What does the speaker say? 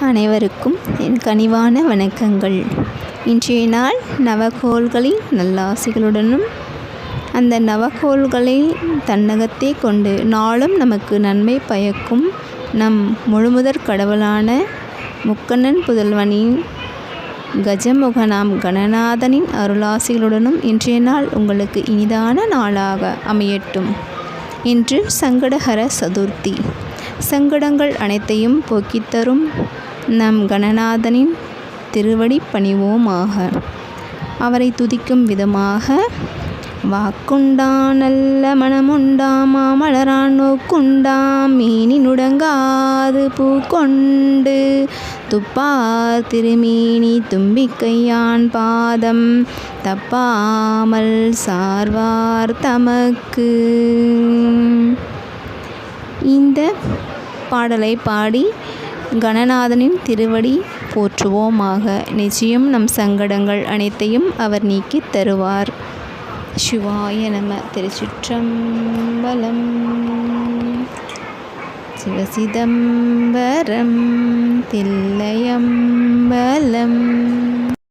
அனைவருக்கும் என் கனிவான வணக்கங்கள். இன்றைய நாள் நவகோள்களின் நல்லாசிகளுடனும் அந்த நவகோள்களை தன்னகத்தே கொண்டு நாளும் நமக்கு நன்மை பயக்கும் நம் முழுமுதற் கடவுளான முக்கண்ணன் புதல்வனின் கஜமுகனாம் கணநாதனின் அருளாசிகளுடனும் இன்றைய நாள் உங்களுக்கு இனிதான நாளாக அமையட்டும். இன்று சங்கடஹர சதுர்த்தி. சங்கடங்கள் அனைத்தையும் போக்கித் தரும் நம் கணநாதனின் திருவடி பணிவோமாக. அவரை துதிக்கும் விதமாக வாக்குண்டான் நல்ல மனமுண்டாம் மாமலரான் நோக்குண்டாம் மீனி நுடங்காது பூ கொண்டு துப்பார் திருமேனி தும்பிக்கையான் பாதம் தப்பாமல் சார்வார் தமக்கு. இந்த பாடலை பாடி கணநாதனின் திருவடி போற்றுவோமாக. நிச்சயம் நம் சங்கடங்கள் அனைத்தையும் அவர் நீக்கித் தருவார். சிவாய நம. திருச்சிற்றம்பலம். சிவசிதம்பரம். தில்லையம்பலம்.